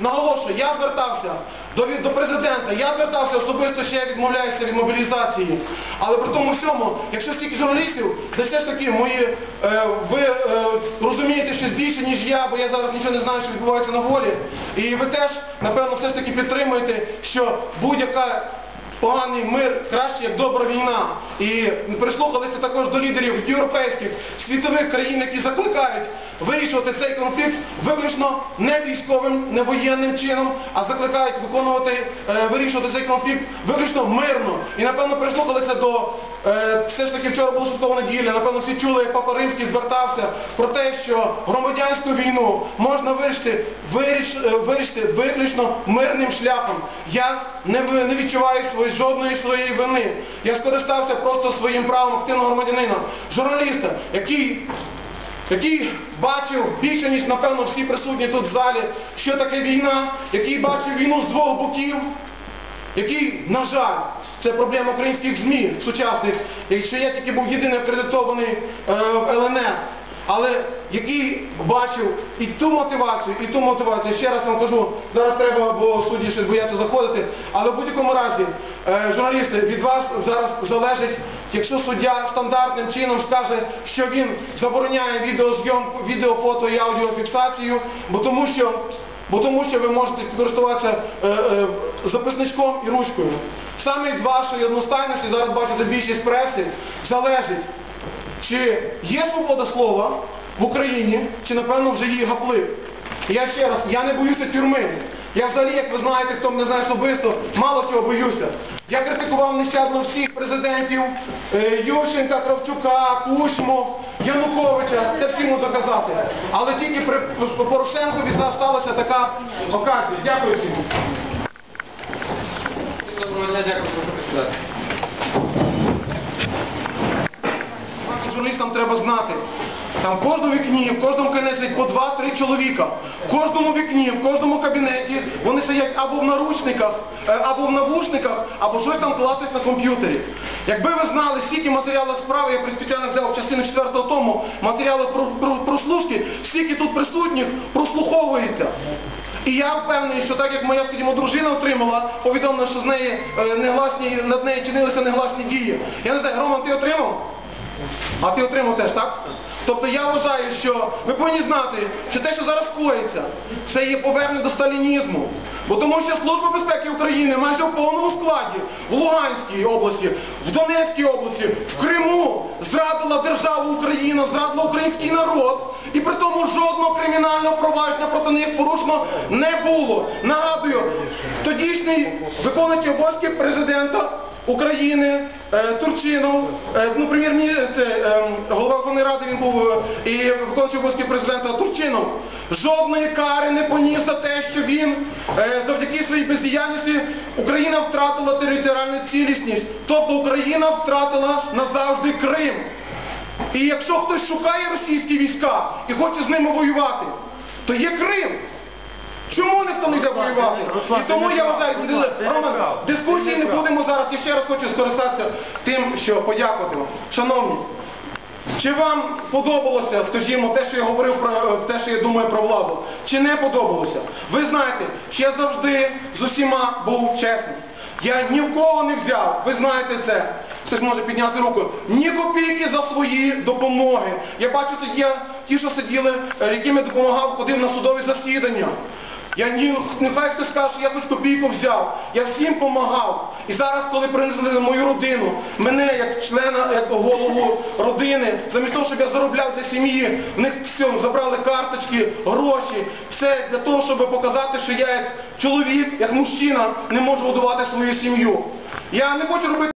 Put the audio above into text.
наголошую, я звертався до, до президента, я звертався особисто, що я відмовляюся від мобілізації. Але при тому всьому, якщо стільки журналістів, де все ж таки мої, е, ви е, розумієте щось більше, ніж я, бо я зараз нічого не знаю, що відбувається на волі. І ви теж, напевно, все ж таки підтримуєте, що будь-яка поганий мир краще, як добра війна. І прислухалися також до лідерів європейських, світових країн, які закликають вирішувати цей конфлікт виключно не військовим, не воєнним чином, а закликають виконувати, е, вирішувати цей конфлікт виключно мирно. І напевно прислухалися до е, все ж таки вчора була святкова неділя. Напевно, всі чули, як Папа Римський звертався про те, що громадянську війну можна вирішити, виріш, е, вирішити виключно мирним шляхом. Я не, не відчуваю свої, жодної своєї вини. Я скористався просто своїм правом активного громадянина, журналіста, який який бачив більше, ніж, напевно, всі присутні тут в залі, що таке війна, який бачив війну з двох боків, який, на жаль, це проблема українських ЗМІ сучасних, якщо я тільки був єдиний акредитований е, в ЛНР, але який бачив і ту мотивацію, і ту мотивацію, ще раз вам кажу, зараз треба, бо судді ще бояться заходити, але в будь-якому разі, е, журналісти, від вас зараз залежить, якщо суддя стандартним чином скаже, що він забороняє відеозйомку, відео, фото і аудіофіксацію, бо тому що Бо тому що ви можете користуватися е, е, записничком і ручкою. Саме від вашої одностайності, зараз бачите більшість преси, залежить, чи є свобода слова в Україні, чи напевно вже її гаплив. Я ще раз, я не боюся тюрми. Я взагалі, як ви знаєте, хто мене знає особисто, мало чого боюся. Я критикував нещадно всіх президентів, е, Ющенка, Кравчука, Кучму, Януковича, це всім можу доказати. Але тільки при Порошенкові сталася така оказія. Дякую всім. Доброго дня, дякую, прошу присідати. Журналістам треба знати. Там в кожному вікні, в кожному кабінеті по два-три чоловіка. В кожному вікні, в кожному кабінеті вони сидять або в наручниках, е, або в навушниках, або щось там класять на комп'ютері. Якби ви знали, скільки матеріалів справи, я спеціально взяв частину 4 тому, матеріали про, про, прослушки, скільки тут присутніх прослуховується. І я впевнений, що так як моя, скажімо, дружина отримала повідомлення, що з неї е, негласні, над нею чинилися негласні дії. Я не знаю, Роман, ти отримав? А ти отримав теж, так? Тобто я вважаю, що ви повинні знати, що те, що зараз коїться, це є повернення до сталінізму. Бо тому що Служба безпеки України майже в повному складі в Луганській області, в Донецькій області, в Криму зрадила державу Україна, зрадила український народ. І при тому жодного кримінального провадження проти них порушено не було. Нагадую, тодішній виконуючий обов'язки президента України, е, Турчинов, е, ну, прем'єр-міністр, е, голова Верховної Ради він був і виконуючий обов'язки президента Турчинов. Жодної кари не поніс за те, що він завдяки своїй бездіяльності Україна втратила територіальну цілісність. Тобто Україна втратила назавжди Крим. І якщо хтось шукає російські війська і хоче з ними воювати, то є Крим. Чому ніхто не йде воювати? І тому я вважаю, Роман, дискусії не будемо зараз. І ще раз хочу скористатися тим, що подякувати вам. Шановні, чи вам подобалося, скажімо, те, що я говорив про те, що я думаю про владу? Чи не подобалося? Ви знаєте, що я завжди з усіма був чесним. Я ні в кого не взяв, ви знаєте це. Хтось може підняти руку. Ні копійки за свої допомоги. Я бачу, тоді ті, що сиділи, е, яким я допомагав, ходив на судові засідання. Я ні, нехай хтось скаже, що я хоч копійку взяв. Я всім допомагав. І зараз, коли принесли мою родину, мене як члена, як голову родини, замість того, щоб я заробляв для сім'ї, в них все, забрали карточки, гроші, все для того, щоб показати, що я як чоловік, як мужчина не можу годувати свою сім'ю. Я не хочу робити.